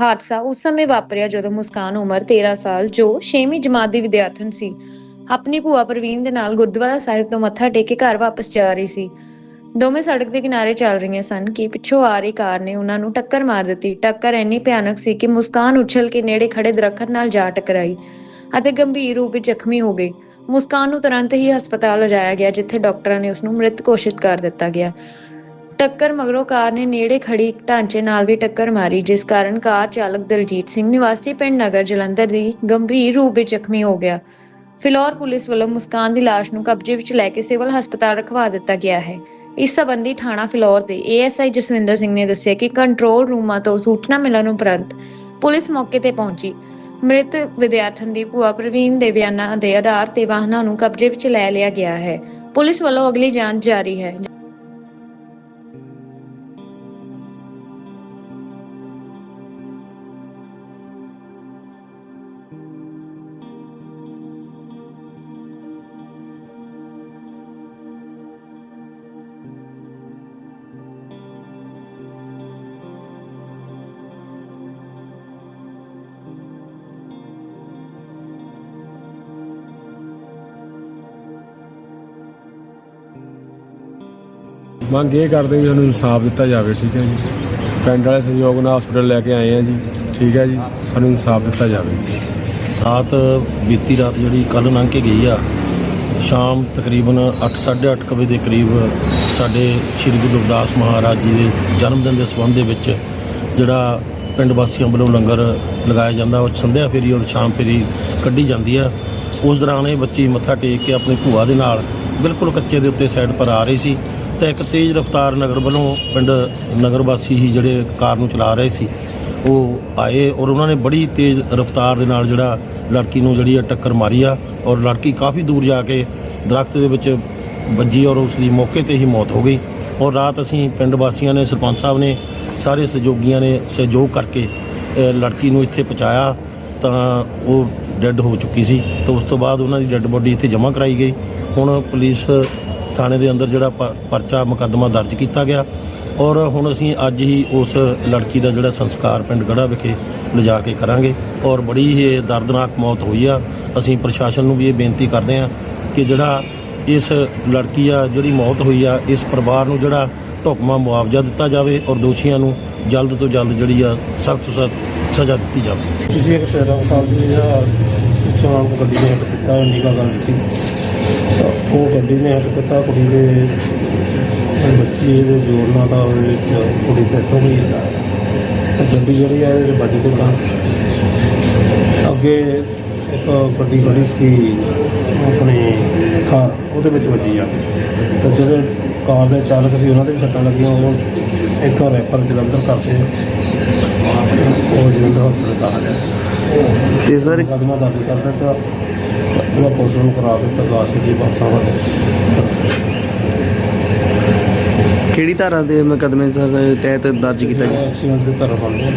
ਹਾਦਸਾ ਉਸ ਸਮੇਂ ਵਾਪਰਿਆ ਜਦੋਂ ਮੁਸਕਾਨ ਉਮਰ 13 ਸਾਲ, ਜੋ 6ਵੀਂ ਜਮਾਤ ਦੀ ਵਿਦਿਆਰਥਣ ਸੀ। ਆਪਣੀ ਭੂਆ ਪ੍ਰਵੀਨ ਦੇ ਨਾਲ ਗੁਰਦੁਆਰਾ ਸਾਹਿਬ ਤੋਂ ਮੱਥਾ ਟੇਕ ਕੇ ਘਰ ਵਾਪਸ ਜਾ ਰਹੀ ਸੀ। ਦੋਵੇਂ ਸੜਕ ਦੇ ਕਿਨਾਰੇ ਚੱਲ ਰਹੀਆਂ ਸਨ ਕਿ ਪਿੱਛੋਂ ਆ ਰਹੀ ਕਾਰ ਨੇ ਉਹਨਾਂ ਨੂੰ ਟੱਕਰ ਮਾਰ ਦਿੱਤੀ। ਟੱਕਰ ਇੰਨੀ ਭਿਆਨਕ ਸੀ ਕਿ ਮੁਸਕਾਨ ਉਛਲ ਕੇ ਨੇੜੇ ਖੜੇ ਦਰਖਤ ਨਾਲ ਜਾ ਟਕਰਾਈ ਅਤੇ ਗੰਭੀਰ ਰੂਪ ਵਿੱਚ ਜ਼ਖਮੀ ਹੋ ਗਈ। ਮੁਸਕਾਨ ਨੂੰ ਤੁਰੰਤ ਹੀ ਹਸਪਤਾਲ ਲਿਜਾਇਆ ਗਿਆ, ਜਿੱਥੇ ਡਾਕਟਰਾਂ ਨੇ ਉਸ ਨੂੰ ਮ੍ਰਿਤ ਘੋਸ਼ਿਤ ਕਰ ਦਿੱਤਾ ਗਿਆ। ਟੱਕਰ ਮਗਰੋਂ ਕਾਰ ਨੇ ਨੇੜੇ ਖੜੀ ਇੱਕ ਢਾਂਚੇ ਨਾਲ ਵੀ ਟੱਕਰ ਮਾਰੀ, ਜਿਸ ਕਾਰਨ ਕਾਰ ਚਾਲਕ ਦਲਜੀਤ ਸਿੰਘ ਨਿਵਾਸੀ ਪਿੰਡ ਨਗਰ ਜਲੰਧਰ ਦੀ ਗੰਭੀਰ ਰੂਪ ਵਿੱਚ ਜ਼ਖਮੀ ਹੋ ਗਿਆ। ਫਿਲੌਰ ਪੁਲਿਸ ਵੱਲੋਂ ਮੁਸਕਾਨ ਦੀ ਲਾਸ਼ ਨੂੰ ਕਬਜ਼ੇ ਵਿੱਚ ਲੈ ਕੇ ਸਿਵਲ ਹਸਪਤਾਲ ਰਖਵਾ ਦਿੱਤਾ ਗਿਆ ਹੈ। ਇਸ ਸੰਬੰਧੀ ਥਾਣਾ ਫਿਲੌਰ ਦੇ ਏਐਸਆਈ ਜਸਵਿੰਦਰ ਸਿੰਘ ਨੇ ਦੱਸਿਆ ਕਿ ਕੰਟਰੋਲ ਰੂਮਾਂ ਤੋਂ ਸੂਚਨਾ ਮਿਲਣ ਉਪਰੰਤ ਪੁਲਿਸ ਮੌਕੇ ਤੇ ਪਹੁੰਚੀ। ਮ੍ਰਿਤ ਵਿਦਿਆਰਥਣ ਦੀ ਭੂਆ ਪ੍ਰਵੀਨ ਦੇ ਬਿਆਨਾਂ ਦੇ ਆਧਾਰ ਤੇ ਵਾਹਨਾਂ ਨੂੰ ਕਬਜ਼ੇ ਵਿੱਚ ਲੈ ਲਿਆ ਗਿਆ ਹੈ। ਪੁਲਿਸ ਵੱਲੋਂ ਅਗਲੀ ਜਾਂਚ ਜਾਰੀ ਹੈ। ਮੰਗ ਇਹ ਕਰਦੇ ਵੀ ਸਾਨੂੰ ਇਨਸਾਫ ਦਿੱਤਾ ਜਾਵੇ, ਠੀਕ ਹੈ ਜੀ। ਪਿੰਡ ਵਾਲੇ ਸਹਿਯੋਗ ਨਾਲ ਹਸਪੀਟਲ ਲੈ ਕੇ ਆਏ ਆ ਜੀ, ਠੀਕ ਹੈ ਜੀ। ਸਾਨੂੰ ਇਨਸਾਫ ਦਿੱਤਾ ਜਾਵੇ। ਰਾਤ ਬੀਤੀ ਰਾਤ ਜਿਹੜੀ ਕੱਲ ਲੰਘ ਕੇ ਗਈ ਆ, ਸ਼ਾਮ ਤਕਰੀਬਨ 8:30 ਵਜੇ ਦੇ ਕਰੀਬ ਸਾਡੇ ਸ੍ਰੀ ਗੁਰੂ ਰਵਿਦਾਸ ਮਹਾਰਾਜ ਜੀ ਦੇ ਜਨਮ ਦਿਨ ਦੇ ਸੰਬੰਧ ਦੇ ਵਿੱਚ ਜਿਹੜਾ ਪਿੰਡ ਵਾਸੀਆਂ ਵੱਲੋਂ ਲੰਗਰ ਲਗਾਇਆ ਜਾਂਦਾ, ਉਹ ਸੰਧਿਆ ਫੇਰੀ ਔਰ ਸ਼ਾਮ ਫੇਰੀ ਕੱਢੀ ਜਾਂਦੀ ਆ। ਉਸ ਦੌਰਾਨ ਇਹ ਬੱਚੀ ਮੱਥਾ ਟੇਕ ਕੇ ਆਪਣੀ ਭੂਆ ਦੇ ਨਾਲ ਬਿਲਕੁਲ ਕੱਚੇ ਦੇ ਉੱਤੇ ਸਾਈਡ ਪਰ ਆ ਰਹੀ ਸੀ। ਤਾਂ ਇੱਕ ਤੇਜ਼ ਰਫ਼ਤਾਰ ਨਗਰ ਵੱਲੋਂ ਪਿੰਡ ਨਗਰ ਵਾਸੀ ਹੀ ਜਿਹੜੇ ਕਾਰ ਨੂੰ ਚਲਾ ਰਹੇ ਸੀ, ਉਹ ਆਏ ਔਰ ਉਹਨਾਂ ਨੇ ਬੜੀ ਤੇਜ਼ ਰਫ਼ਤਾਰ ਦੇ ਨਾਲ ਜਿਹੜਾ ਲੜਕੀ ਨੂੰ ਜਿਹੜੀ ਆ ਟੱਕਰ ਮਾਰੀ ਆ ਔਰ ਲੜਕੀ ਕਾਫੀ ਦੂਰ ਜਾ ਕੇ ਦਰਖਤ ਦੇ ਵਿੱਚ ਵੱਜੀ ਔਰ ਉਸ ਦੀ ਮੌਕੇ ਤੇ ਹੀ ਮੌਤ ਹੋ ਗਈ ਔਰ ਰਾਤ ਅਸੀਂ ਪਿੰਡ ਵਾਸੀਆਂ ਨੇ, ਸਰਪੰਚ ਸਾਹਿਬ ਨੇ, ਸਾਰੇ ਸਹਿਯੋਗੀਆਂ ਨੇ ਸਹਿਯੋਗ ਕਰਕੇ ਲੜਕੀ ਨੂੰ ਇੱਥੇ ਪਹੁੰਚਾਇਆ ਤਾਂ ਉਹ ਡੈੱਡ ਹੋ ਚੁੱਕੀ ਸੀ ਤਾਂ ਉਸ ਤੋਂ ਬਾਅਦ ਉਹਨਾਂ ਦੀ ਡੈੱਡ ਬੋਡੀ ਇੱਥੇ ਜਮ੍ਹਾਂ ਕਰਾਈ ਗਈ। ਹੁਣ ਪੁਲਿਸ ਥਾਣੇ ਦੇ ਅੰਦਰ ਜਿਹੜਾ ਪਰਚਾ ਮੁਕੱਦਮਾ ਦਰਜ ਕੀਤਾ ਗਿਆ। ਔਰ ਹੁਣ ਅਸੀਂ ਅੱਜ ਹੀ ਉਸ ਲੜਕੀ ਦਾ ਜਿਹੜਾ ਸੰਸਕਾਰ ਪਿੰਡ ਗੜਾ ਵਿਖੇ ਲਿਜਾ ਕੇ ਕਰਾਂਗੇ। ਔਰ ਬੜੀ ਹੀ ਦਰਦਨਾਕ ਮੌਤ ਹੋਈ ਆ। ਅਸੀਂ ਪ੍ਰਸ਼ਾਸਨ ਨੂੰ ਵੀ ਇਹ ਬੇਨਤੀ ਕਰਦੇ ਆ ਕਿ ਜਿਹੜਾ ਇਸ ਲੜਕੀ ਆ, ਜਿਹੜੀ ਮੌਤ ਹੋਈ ਆ, ਇਸ ਪਰਿਵਾਰ ਨੂੰ ਜਿਹੜਾ ਢੁਕਮਾ ਮੁਆਵਜ਼ਾ ਦਿੱਤਾ ਜਾਵੇ ਔਰ ਦੋਸ਼ੀਆਂ ਨੂੰ ਜਲਦ ਤੋਂ ਜਲਦ ਜਿਹੜੀ ਆ, ਸਖਤ ਤੋਂ ਸਖਤ ਸਜ਼ਾ ਦਿੱਤੀ ਜਾਵੇ। ਕਿਸੇ ਇੱਕ 13 ਸਾਲ ਦੀ ਜਿਹੜਾ ਸ਼ਾਮ ਗੱਡੀ ਨੇ ਨਿਕਾ ਗੱਲ ਸੀ? ਤਾਂ ਉਹ ਗੱਡੀ ਨੇ ਹੱਥ ਕੀਤਾ ਕੁੜੀ ਦੇ ਬੱਚੀ ਦੇ ਜੋੜਨਾ ਦਾ ਉਹਦੇ ਵਿੱਚ ਕੁੜੀ ਤੇ ਤੋਂ ਤਾਂ ਗੱਡੀ ਜਿਹੜੀ ਹੈ ਇਹ ਵੱਜ ਕੇ ਤਾਂ। ਅੱਗੇ ਇੱਕ ਗੱਡੀ ਖੜੀ ਸੀ ਆਪਣੀ ਕਾਰ ਉਹਦੇ ਵਿੱਚ ਵੱਜੀ ਆ। ਤੇ ਜਿਹੜੇ ਕਾਰ ਦੇ ਚਾਲਕ ਸੀ ਉਹਨਾਂ ਦੇ ਵੀ ਸੱਟਾਂ ਲੱਗੀਆਂ ਉਹ ਇੱਕ ਰੈਫਰ ਜਲੰਧਰ ਕਰਦੇ ਉਹ ਜਲੰਧਰ ਹਸਪਤਾਲ ਦਾਖਲ ਹੈ ਤੇ ਸਰ ਮੁਕੱਦਮਾ ਦਰਜ ਕਰ ਦਿੱਤਾ। ਤਾਂ ਉਹਦਾ ਪੋਸਟਮਾਰਟਮ ਕਰਾ ਦਿੱਤਾ ਲਾਸ਼ ਜੀ ਬਾਸਾਂ ਵਾਲੇ ਕਿਹੜੀ ਧਾਰਾ ਦੇ ਮੁਕੱਦਮੇ ਸਰ ਤਹਿਤ ਦਰਜ ਕੀਤਾ ਗਿਆ? ਐਕਸੀਡੈਂਟ ਦੇ ਤਰਫ ਬਣ ਗਿਆ